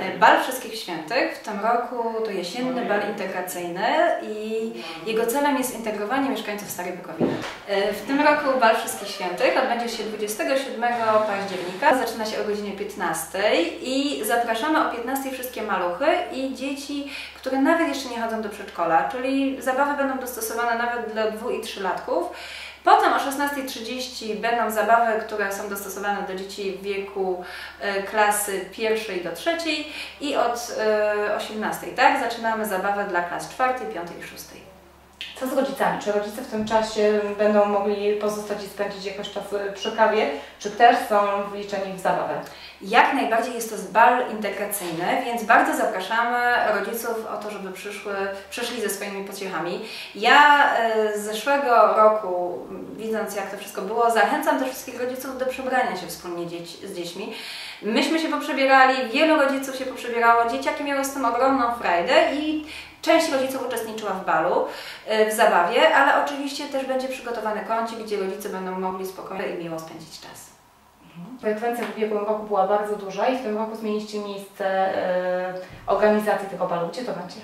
E, Bal Wszystkich Świętych w tym roku to jesienny bal integracyjny i jego celem jest integrowanie mieszkańców Starej Bukowiny. E, W tym roku Bal Wszystkich Świętych odbędzie się 27 października, zaczyna się o godzinie 15 i zapraszamy o 15 wszystkie maluchy i dzieci, które nawet jeszcze nie chodzą do przedszkola, czyli zabawy będą dostosowane nawet dla 2 i 3 latków. Potem o 16.30 będą zabawy, które są dostosowane do dzieci w wieku e, klasy pierwszej do trzeciej i od e, 18.00, tak? Zaczynamy zabawę dla klas czwartej, piątej i szóstej. Co z rodzicami? Czy rodzice w tym czasie będą mogli pozostać i spędzić jakoś czas y, przy kawie, czy też są wliczeni w zabawę? Jak najbardziej jest to bal integracyjny, więc bardzo zapraszamy rodziców o to, żeby przyszły, przyszli ze swoimi pociechami. Ja e, z zeszłego roku, widząc jak to wszystko było, zachęcam też wszystkich rodziców do przebrania się wspólnie dzieci, z dziećmi. Myśmy się poprzebierali, wielu rodziców się poprzebierało, dzieciaki miały z tym ogromną frajdę i Część rodziców uczestniczyła w balu, e, w zabawie, ale oczywiście też będzie przygotowany kącik, gdzie rodzice będą mogli spokojnie i miło spędzić czas. Frekwencja w ubiegłym roku była bardzo duża i w tym roku zmieniliście miejsce y, organizacji tego balu. Gdzie to będzie?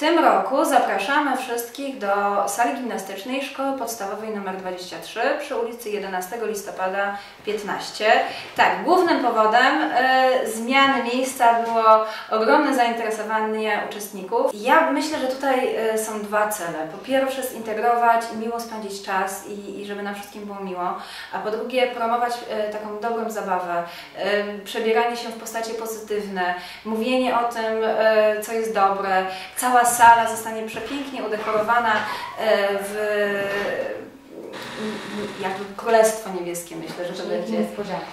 Tym roku zapraszamy wszystkich do sali gimnastycznej Szkoły Podstawowej nr 23 przy ulicy 11 listopada 15. Tak, głównym powodem e, zmiany miejsca było ogromne zainteresowanie uczestników. Ja myślę, że tutaj e, są dwa cele. Po pierwsze zintegrować, miło spędzić czas i, i żeby nam wszystkim było miło, a po drugie promować e, taką dobrą zabawę, e, przebieranie się w postacie pozytywne, mówienie o tym, e, co jest dobre. Cała sala zostanie przepięknie udekorowana e, w jakby królestwo niebieskie, myślę, że to będzie. niespodzianki.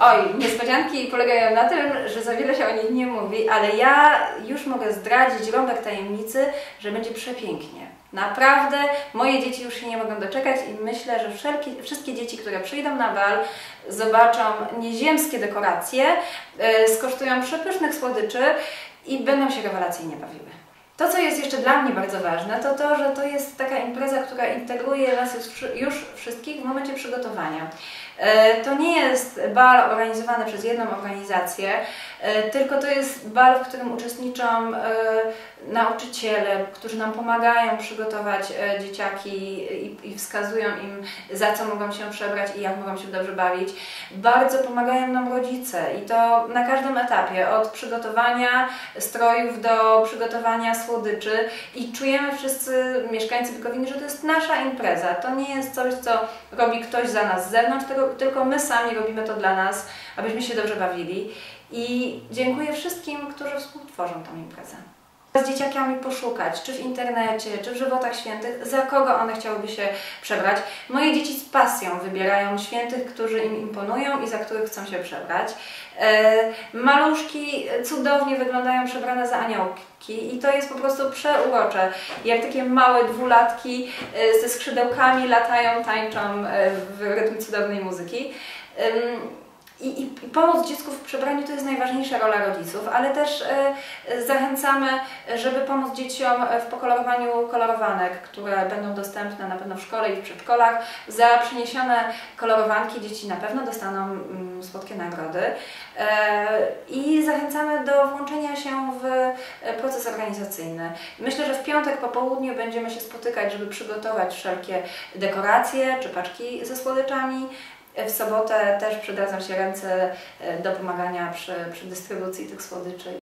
Oj, niespodzianki polegają na tym, że za wiele się o nich nie mówi, ale ja już mogę zdradzić rąbek tajemnicy, że będzie przepięknie. Naprawdę, moje dzieci już się nie mogą doczekać i myślę, że wszelkie, wszystkie dzieci, które przyjdą na bal, zobaczą nieziemskie dekoracje, yy, skosztują przepysznych słodyczy i będą się rewelacyjnie bawiły. To, co jest jeszcze dla mnie bardzo ważne, to to, że to jest taka impreza, która integruje nas już, wszy- już wszystkich w momencie przygotowania. E, To nie jest bal organizowany przez jedną organizację, tylko to jest bal, w którym uczestniczą e, nauczyciele, którzy nam pomagają przygotować e, dzieciaki i, wskazują im, za co mogą się przebrać i jak mogą się dobrze bawić. Bardzo pomagają nam rodzice i to na każdym etapie, od przygotowania strojów do przygotowania słodyczy i czujemy wszyscy mieszkańcy Bukowiny, że to jest nasza impreza. To nie jest coś, co robi ktoś za nas z zewnątrz, tylko my sami robimy to dla nas, abyśmy się dobrze bawili. I dziękuję wszystkim, którzy współtworzą tą imprezę. Z dzieciakami poszukać, czy w internecie, czy w żywotach świętych, za kogo one chciałyby się przebrać. Moje dzieci z pasją wybierają świętych, którzy im imponują i za których chcą się przebrać. E, maluszki cudownie wyglądają przebrane za aniołki i to jest po prostu przeurocze. Jak takie małe dwulatki e, ze skrzydełkami latają, tańczą e, w rytm cudownej muzyki. I, i, I pomóc dziecku w przebraniu to jest najważniejsza rola rodziców, ale też e, zachęcamy, żeby pomóc dzieciom w pokolorowaniu kolorowanek, które będą dostępne na pewno w szkole i w przedszkolach. Za przyniesione kolorowanki dzieci na pewno dostaną mm, słodkie nagrody. E, I zachęcamy do włączenia się w e, proces organizacyjny. Myślę, że w piątek po południu będziemy się spotykać, żeby przygotować wszelkie dekoracje czy paczki ze słodyczami. W sobotę też przydadzą się ręce e, do pomagania przy, przy dystrybucji tych słodyczy.